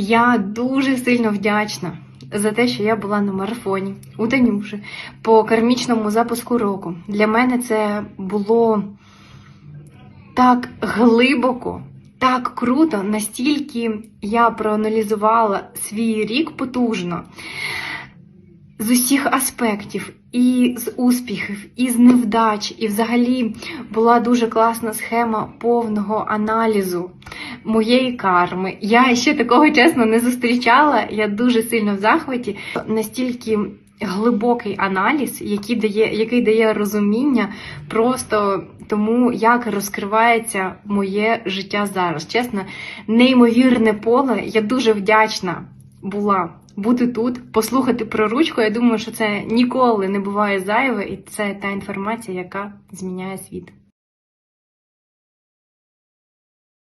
Я дуже сильно вдячна за те, що я була на марафоні у Танюші по кармічному запуску року. Для мене це було так глибоко, так круто, настільки я проаналізувала свій рік потужно з усіх аспектів, і з успіхів, і з невдач, і взагалі була дуже класна схема повного аналізу моєї карми. Я ще такого чесно не зустрічала. Я дуже сильно в захваті. Настільки глибокий аналіз, який дає, який дає розуміння просто тому, як розкривається моє життя зараз. Чесно, неймовірне поле. Я дуже вдячна була бути тут, послухати про ручку. Я думаю, що це ніколи не буває зайве, і це та інформація, яка зміняє світ.